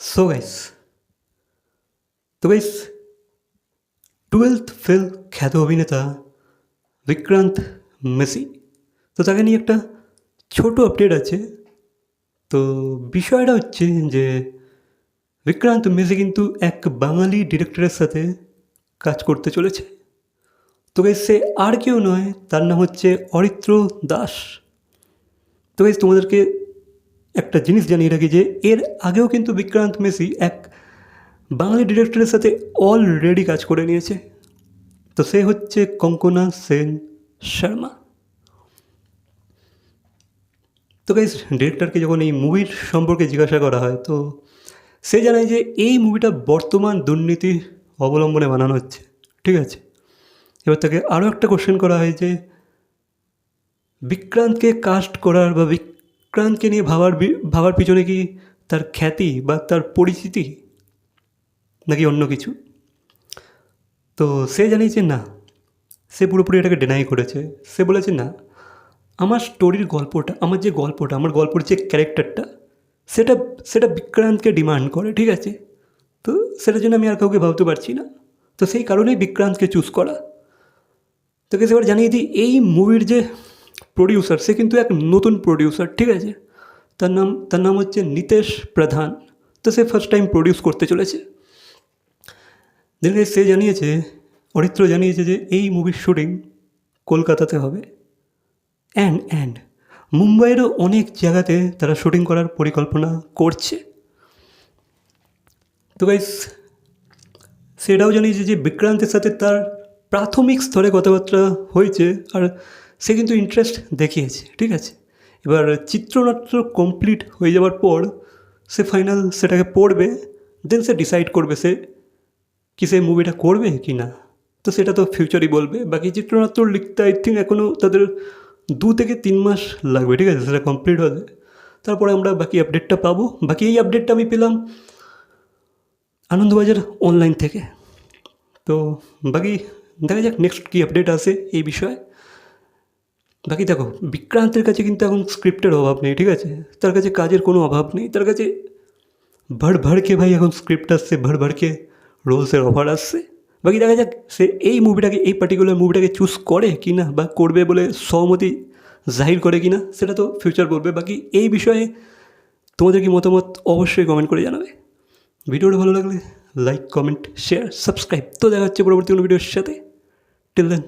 So guys তো guys twelfth fail খ্যাত অভিনেতা বিক্রান্ত মেসি। তো তাকে নিয়ে একটা ছোট আপডেট আছে। তো বিষয়টা হচ্ছে যে বিক্রান্ত মেসি কিন্তু এক বাঙালি ডিরেক্টরের সাথে কাজ করতে চলেছে। তো গাইস সে আর কেউ নয়, তার নাম হচ্ছে অরিত্র দাস। তো গাইস তোমাদেরকে একটা জিনিস জানিয়ে রাখি যে এর আগেও কিন্তু বিক্রান্ত মেসি এক বাঙালি ডিরেক্টরের সাথে অলরেডি কাজ করে নিয়েছে। তো সে হচ্ছে কঙ্কনা সেন শর্মা। তো গাইস ডিরেক্টরকে যখন এই মুভির সম্পর্কে জিজ্ঞাসা করা হয়, তো সে জানায় যে এই মুভিটা বর্তমান দুর্নীতি অবলম্বনে বানানো হচ্ছে। ঠিক আছে? এবার তাকে আরও একটা কোশ্চেন করা হয় যে বিক্রান্তকে কাস্ট করার বা বিক্রান্তকে নিয়ে ভাবার ভাবার পিছনে কি তার খ্যাতি বা তার পরিচিতি নাকি অন্য কিছু? তো সে জানিয়েছে না। সে পুরোপুরি এটাকে ডেনাই করেছে। সে বলেছে না, আমার স্টোরির গল্পটা, আমার যে গল্পটা, আমার গল্পের যে ক্যারেক্টারটা সেটা সেটা বিক্রান্তকে ডিমান্ড করে, ঠিক আছে? তো সেটার জন্য আমি আর কাউকে ভাবতে পারছি না। তো সেই কারণেই বিক্রান্তকে চুজ করা। তোকে এবার জানিয়ে দিই, এই মুভির যে প্রডিউসার সে কিন্তু এক নতুন প্রডিউসার ঠিক আছে? তার নাম তার নাম হচ্ছে নিতেশ প্রধান। তো সে ফার্স্ট টাইম প্রডিউস করতে চলেছে। সে জানিয়েছে, অরিত্র জানিয়েছে যে এই মুভির শুটিং কলকাতাতে হবে। অ্যান্ড অ্যান্ড মুম্বাইয়েরও অনেক জায়গাতে তারা শুটিং করার পরিকল্পনা করছে। তো গাইস সেটাও জানিয়েছে যে বিক্রান্তের সাথে তার প্রাথমিক স্তরে কথাবার্তা হয়েছে। আর সে কিন্তু ইন্টারেস্ট দেখিয়েছে, ঠিক আছে? এবার চিত্রনাট্য কমপ্লিট হয়ে যাওয়ার পর সে ফাইনাল সেটাকে পড়বে দেন সে ডিসাইড করবে সে কি সে মুভিটা করবে কি না। তো সেটা তো ফিউচারই বলবে। বাকি চিত্রনাট্য লিখতে আই থিঙ্ক এখনও তাদের দু থেকে তিন মাস লাগবে, ঠিক আছে? সেটা কমপ্লিট হতে তারপরে আমরা বাকি আপডেটটা পাবো। বাকি এই আপডেটটা আমি পেলাম আনন্দবাজার অনলাইন থেকে। তো বাকি দেখা যাক নেক্সট কী আপডেট আসে এই বিষয়ে। বাকি দেখো, বিক্রান্তের কাছে কিন্তু এখন স্ক্রিপ্টের অভাব নেই, ঠিক আছে? তার কাছে কাজের কোনো অভাব নেই, তার কাছে ভড় ভড়কে ভাই এখন স্ক্রিপ্ট আসছে ভড় ভড়কে রোলসের অফার আসছে। বাকি দেখা যাক, সে এই মুভিটাকে এই পার্টিকুলার মুভিটাকে চুজ করে কি না, বা করবে বলে সহমতি জাহির করে কি না, সেটা তো ফিউচার বলবে। বাকি এই বিষয়ে তোমাদের কি মতামত অবশ্যই কমেন্ট করে জানাবে। ভিডিওটা ভালো লাগলে লাইক কমেন্ট শেয়ার সাবস্ক্রাইব তো দেখা হচ্ছে পরবর্তী কোনো ভিডিওর সাথে। Till then